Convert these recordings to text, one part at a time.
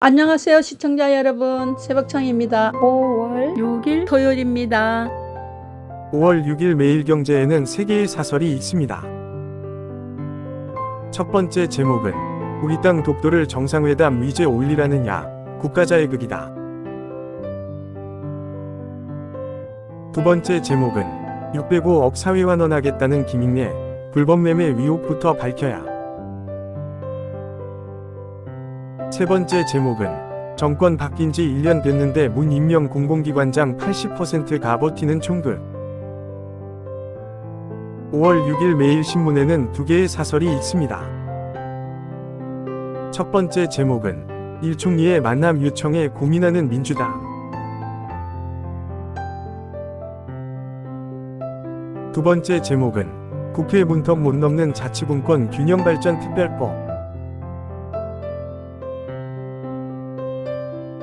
안녕하세요 시청자 여러분 새벽청입니다 5월 6일 토요일입니다 5월 6일 매일경제에는 세 개의 사설이 있습니다. 첫 번째 제목은 우리 땅 독도를 정상회담 위제 올리라는 야 국가자의 극이다. 두 번째 제목은 605억 사회환원하겠다는 김익래 불법 매매 위혹부터 밝혀야. 세 번째 제목은 정권 바뀐 지 1년 됐는데 문 임명 공공기관장 80%가 버티는 총극. 5월 6일 매일신문에는 두 개의 사설이 있습니다. 첫 번째 제목은 일 총리의 만남 요청에 고민하는 민주당. 두 번째 제목은 국회 문턱 못 넘는 자치분권 균형발전 특별법.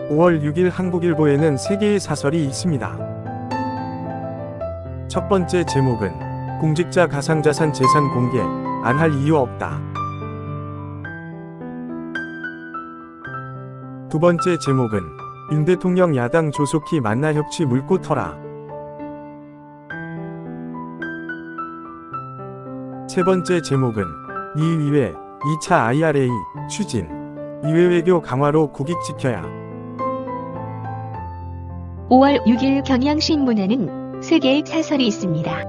5월 6일 한국일보에는 세 개의 사설이 있습니다. 첫 번째 제목은 공직자 가상자산 재산 공개 안 할 이유 없다. 두 번째 제목은 윤 대통령 야당 조속히 만나 협치 물고 터라. 세 번째 제목은 이 의회 2차 IRA 추진 의회 외교 강화로 국익 지켜야 5월 6일 경향신문에는 세 개의 사설이 있습니다.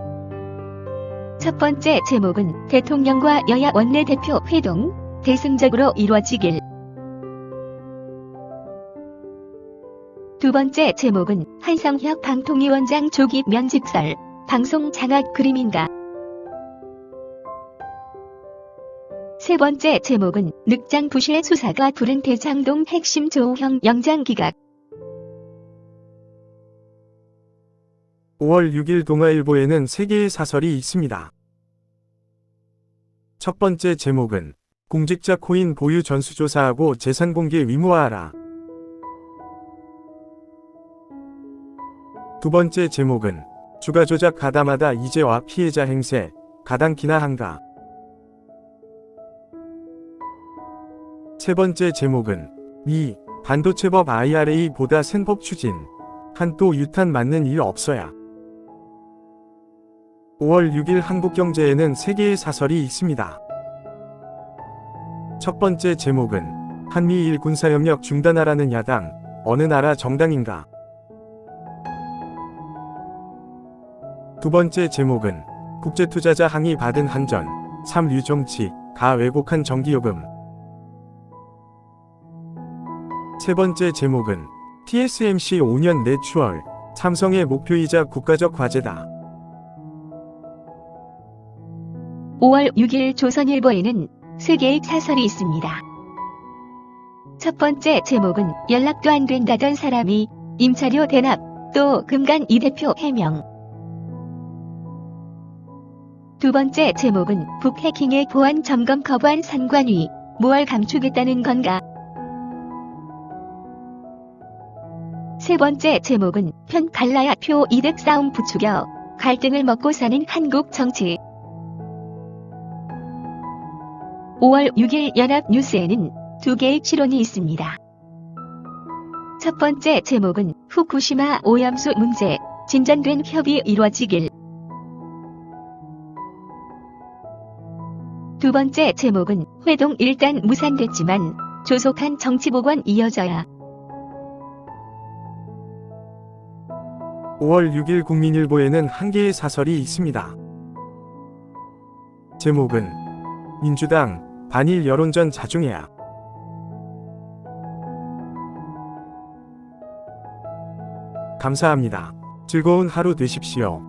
첫 번째 제목은 대통령과 여야 원내대표 회동 대승적으로 이루어지길. 두 번째 제목은 한성혁 방통위원장 조기 면직설 방송 장악 그림인가. 세 번째 제목은 늑장 부실 수사가 부른 대장동 핵심 조형 영장 기각. 5월 6일 동아일보에는 세 개의 사설이 있습니다. 첫 번째 제목은 공직자 코인 보유 전수조사하고 재산 공개 의무화하라. 두 번째 제목은 주가 조작 가담하다 이재와 피해자 행세 가당키나 한가. 세 번째 제목은 미 반도체법 IRA보다 센법 추진 한또 유탄 맞는 일 없어야. 5월 6일 한국경제에는 세 개의 사설이 있습니다. 첫 번째 제목은 한미일 군사협력 중단하라는 야당, 어느 나라 정당인가? 두 번째 제목은 국제투자자 항의 받은 한전, 3류 정치, 가 왜곡한 전기요금. 세 번째 제목은 TSMC 5년 내 추월, 삼성의 목표이자 국가적 과제다. 5월 6일 조선일보에는 세 개의 사설이 있습니다. 첫 번째 제목은 연락도 안 된다던 사람이 임차료 대납, 또 금간 이 대표 해명. 두 번째 제목은 북해킹의 보안 점검 거부한 산관위, 뭘 감추겠다는 건가? 세 번째 제목은 편 갈라야 표 이득 싸움 부추겨 갈등을 먹고 사는 한국 정치. 5월 6일 연합뉴스에는 두 개의 실론이 있습니다. 첫 번째 제목은 후쿠시마 오염수 문제, 진전된 협의 이루어지길. 두 번째 제목은 회동 일단 무산됐지만 조속한 정치보관 이어져야. 5월 6일 국민일보에는 한 개의 사설이 있습니다. 제목은 민주당 반일 여론전 자중해야 감사합니다. 즐거운 하루 되십시오.